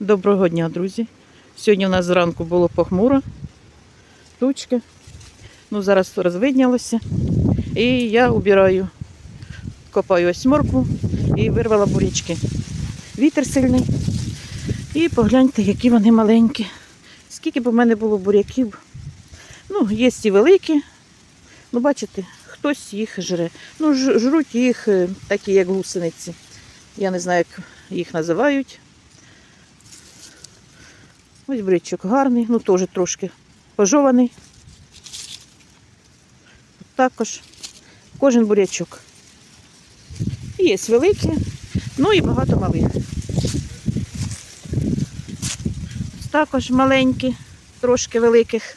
Доброго дня, друзі. Сьогодні у нас зранку було похмуро, тучки. Ну, зараз розвиднялося. І я убираю, копаю ось моркву і вирвала бурячки. Вітер сильний. І погляньте, які вони маленькі. Скільки б у мене було буряків. Ну, є і великі. Ну, бачите, хтось їх жре. Ну, жруть їх е, такі, як гусениці. Я не знаю, як їх називають. Ось бричок гарний, ну теж трошки пожований. Також кожен бурячок. Є великі, ну і багато малих. Також маленькі, трошки великих.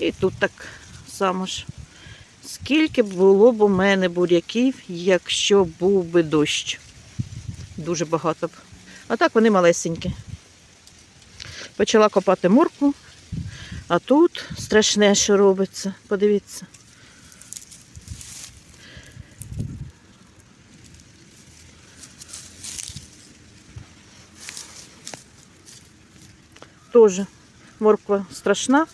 І тут так само ж. Скільки б було б у мене буряків, якщо був би дощ? Дуже багато б. А так вони малесенькі. Почала копати моркву, а тут страшне, що робиться. Подивіться. Тоже морква страшна.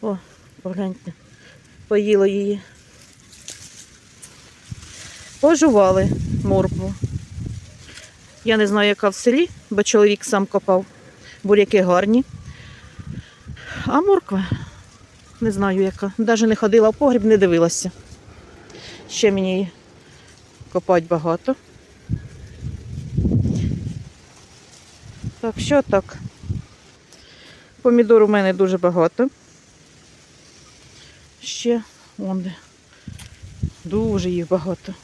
О, погляньте, поїла її. Пожували моркву. Я не знаю, яка в селі, бо чоловік сам копав. Буряки гарні. А морква не знаю яка. Навіть не ходила в погріб, не дивилася. Ще мені копати багато. Так, що так? Помідор у мене дуже багато. Ще вон де. Дуже їх багато.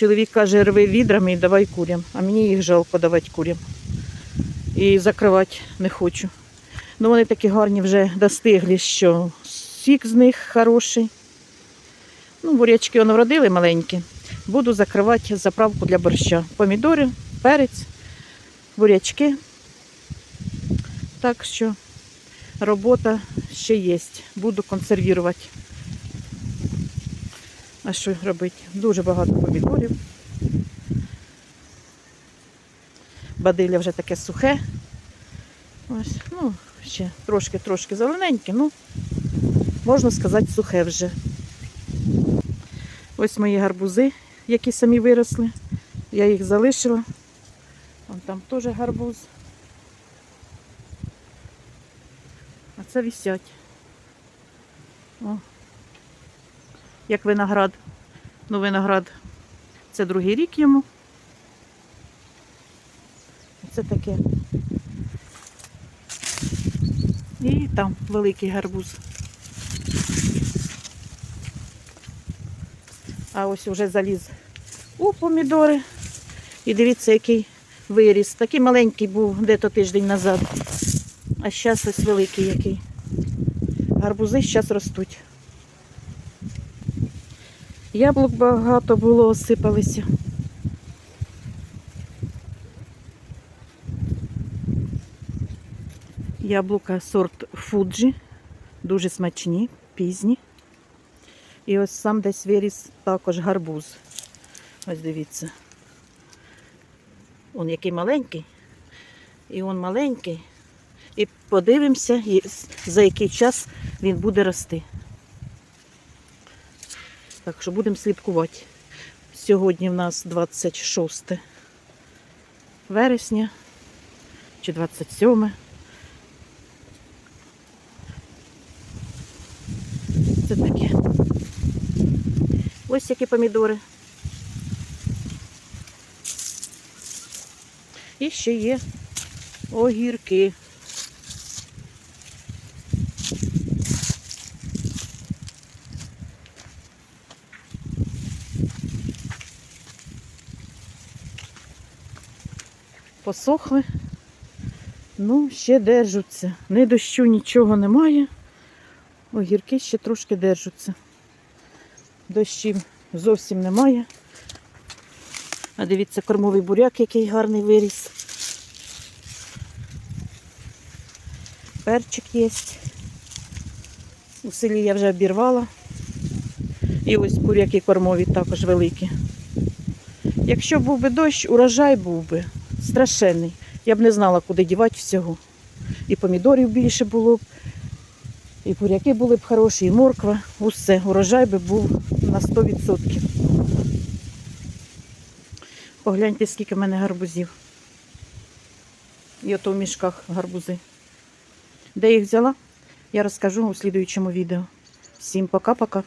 Чоловік каже, рви відрами і давай курям. А мені їх жалко давати курям. І закривати не хочу. Ну вони такі гарні вже достигли, що сік з них хороший. Ну, бурячки воно вродили маленькі. Буду закривати заправку для борща. Помідори, перець, бурячки. Так що робота ще є. Буду консервувати. А що робити? Дуже багато помідорів. Бадилля вже таке сухе. Ось, ну, ще трошки-трошки зелененьке, ну, можна сказати, сухе вже. Ось мої гарбузи, які самі виросли. Я їх залишила. Вон там теж гарбуз. А це висять. О, як виноград. Ну, виноград це другий рік йому. Це таке. І там великий гарбуз. А ось вже заліз у помідори. І дивіться, який виріс. Такий маленький був де-то тиждень назад. А зараз ось великий який. Гарбузи зараз ростуть. Яблук багато було, осипалися. Яблука сорт Фуджі, дуже смачні, пізні. І ось сам десь виріс також гарбуз. Ось дивіться. Он який маленький. І он маленький. І подивимося, за який час він буде рости. Так що будемо слідкувати. Сьогодні в нас 26 вересня чи 27. Це таке. Ось які помідори. І ще є огірки. Посохли. Ну, ще держаться. Ні дощу, нічого немає. Огірки ще трошки держаться. Дощів зовсім немає. А дивіться, кормовий буряк, який гарний виріс. Перчик є. У селі я вже обірвала. І ось буряки кормові також великі. Якщо був би дощ, урожай був би страшенний. Я б не знала, куди дівати всього. І помідорів більше було б, і буряки були б хороші, і морква. Усе. Урожай би був на 100%. Погляньте, скільки в мене гарбузів. І ото в мішках гарбузи. Де їх взяла, я розкажу у слідуючому відео. Всім пока-пока.